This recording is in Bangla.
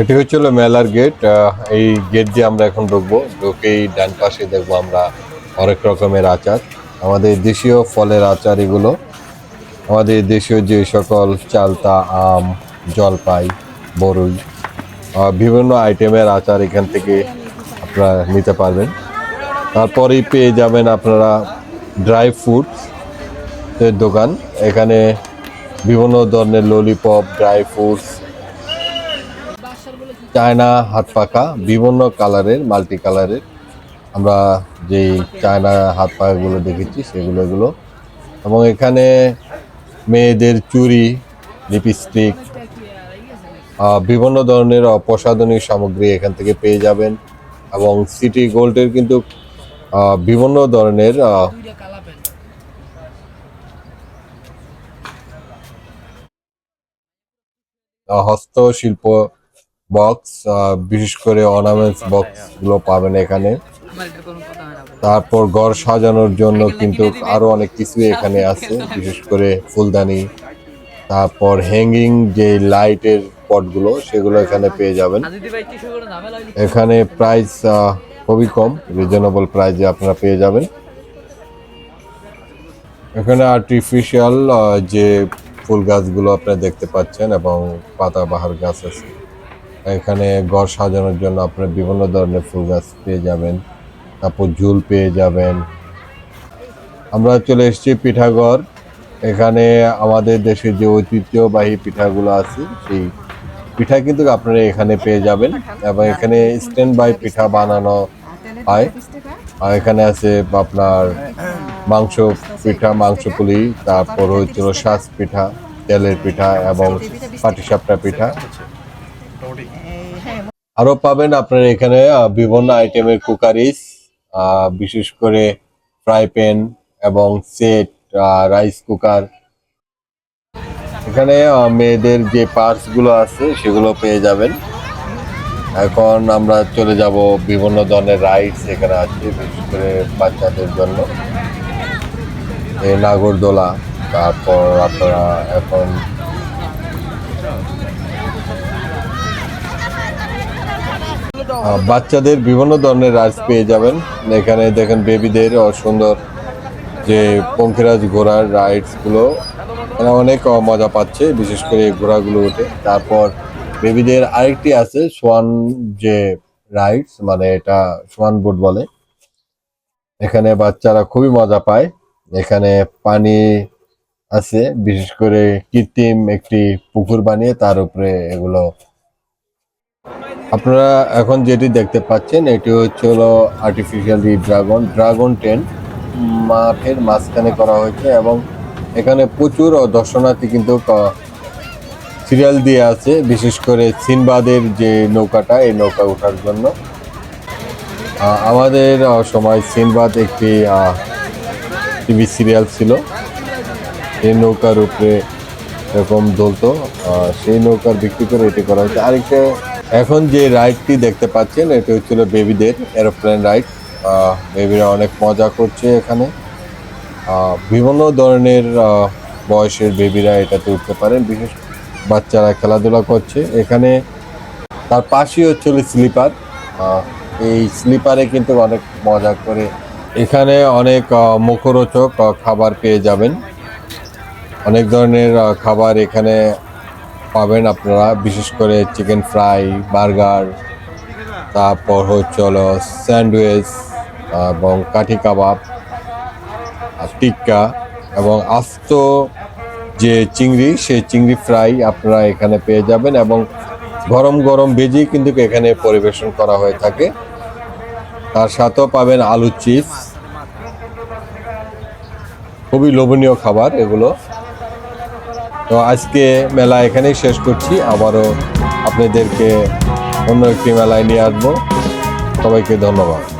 এটি হচ্ছিল মেলার গেট এই গেট দিয়ে আমরা এখন ঢুকবো। ঢুকেই ডান পাশে দেখব আমরা অনেক রকমের আচার। আমাদের দেশীয় ফলের আচার এগুলো। আমাদের দেশীয় যে সকল চালতা, আম, জলপাই, বরই বিভিন্ন আইটেমের আচার এখান থেকে আপনারা নিতে পারবেন। তারপরেই পেয়ে যাবেন আপনারা ড্রাই ফ্রুটস এর দোকান। এখানে বিভিন্ন ধরনের ললিপপ ড্রাই ফ্রুটস চায়না হাত পাকা বিভিন্ন কালারের মাল্টি কালারের আমরা যেই চায়না হাত পাকাগুলো দেখেছি, সেগুলো, এগুলো। এবং এখানে মেয়েদের চুরি লিপস্টিক বিভিন্ন ধরনের অপ্রসাধনী সামগ্রী এখান থেকে পেয়ে যাবেন। এবং সিটি গোল্ডের কিন্তু বিভিন্ন ধরনের হস্তশিল্প বক্স বিশেষ করে অর্নামেন্টস বক্সগুলো পাবেন এখানে। তারপর ঘর সাজানোর জন্য কিন্তু আরও অনেক কিছু এখানে আছে, বিশেষ করে ফুলদানি। তারপর হ্যাঙ্গিং যে লাইটের পটগুলো সেগুলো এখানে পেয়ে যাবেন। এখানে প্রাইস খুবই কম রিজনেবল প্রাইসে আপনারা পেয়ে যাবেন। এখানে আর্টিফিশিয়াল যে ফুল গাছগুলো আপনারা দেখতে পাচ্ছেন এবং পাতাবাহার গাছ আছে। এখানে ঘর সাজানোর জন্য আপনারা বিভিন্ন ধরনের ফুল গাছ পেয়ে যাবেন, তারপর ঝুল পেয়ে যাবেন। আমরা চলে এসেছি পিঠাঘর এখানে আমাদের দেশের যে ঐতিহ্যবাহী পিঠাগুলো আছে, সেই পিঠা কিন্তু আপনারা এখানে পেয়ে যাবেন এবং এখানে স্ট্যান্ড বাই পিঠা বানানো হয়। আর এখানে আছে আপনার মাংস পিঠা, মাংস পুলি, তারপর হচ্ছিল শ্বাস পিঠা, তেলের পিঠা এবং পাটিসাপটা পিঠা। আরও পাবেন আপনারা এখানে বিভিন্ন আইটেমের কুকারিস বিশেষ করে ফ্রাই প্যান এবং সেট রাইস কুকার এখানে মেয়েদের যে পার্টসগুলো আছে সেগুলো পেয়ে যাবেন। এখন আমরা চলে যাব বিভিন্ন ধরনের রাইডস এখানে আছে, বিশেষ করে বাচ্চাদের জন্য। নাগরদোলা, তারপর আপনারা এখন বাচ্চাদের বিভিন্ন ধরনের রাইডস পেয়ে যাবেন। এখানে দেখেন বেবিদের সুন্দর যে পঙ্খিরাজ ঘোড়ার রাইডসগুলো এরা অনেক মজা পাচ্ছে, বিশেষ করে ঘোড়াগুলো উঠে। তারপর বেবিদের আরেকটি আছে সোয়ান যে রাইডস মানে এটা সোয়ান বোট বলে। এখানে বাচ্চারা খুবই মজা পায়। এখানে পানি আছে, বিশেষ করে কৃত্রিম একটি পুকুর বানিয়ে তার উপরে এগুলো আপনারা এখন যেটি দেখতে পাচ্ছেন, এটি হচ্ছে হলো আর্টিফিশিয়াল ড্রাগন ড্রাগন টেন মাঠের মাঝখানে করা হয়েছে এবং এখানে প্রচুর দর্শনার্থী কিন্তু সিরিয়াল দিয়ে আছে, বিশেষ করে সিনবাদের যে নৌকাটা, এই নৌকা ওঠার জন্য। আমাদের সময় সিনবাদ একটি টিভি সিরিয়াল ছিল। এই নৌকার উপরে এরকম দোলতো সেই নৌকার বিক্রি করে এটি করা হয়েছে। আরেকটা এখন যে রাইডটি দেখতে পাচ্ছেন, এটি হচ্ছিল বেবিদের এরোপ্লেন রাইড বেবিরা অনেক মজা করছে এখানে। বিভিন্ন ধরনের বয়সের বেবিরা এটাতে উঠতে পারেন। বিশেষ বাচ্চারা খেলাধুলা করছে। এখানে তার পাশেই হচ্ছিল স্লিপার এই স্লিপারে কিন্তু অনেক মজা করে এখানে অনেক মুখরোচক খাবার পেয়ে যাবেন। অনেক ধরনের খাবার এখানে পাবেন আপনারা, বিশেষ করে চিকেন ফ্রাই বার্গার তারপর হচ্ছে হলো স্যান্ডউইচ এবং কাঠি কাবাব টিক্কা, এবং আস্ত যে চিংড়ি, সেই চিংড়ি ফ্রাই আপনারা এখানে পেয়ে যাবেন, এবং গরম গরম ভেজেই কিন্তু এখানে পরিবেশন করা হয়ে থাকে। তার সাথেও পাবেন আলু চিপস খুবই লোভনীয় খাবার এগুলো। তো আজকে মেলা এখানেই শেষ করছি। আবারও আপনাদেরকে অন্য একটি মেলায় নিয়ে আসব। সবাইকে ধন্যবাদ।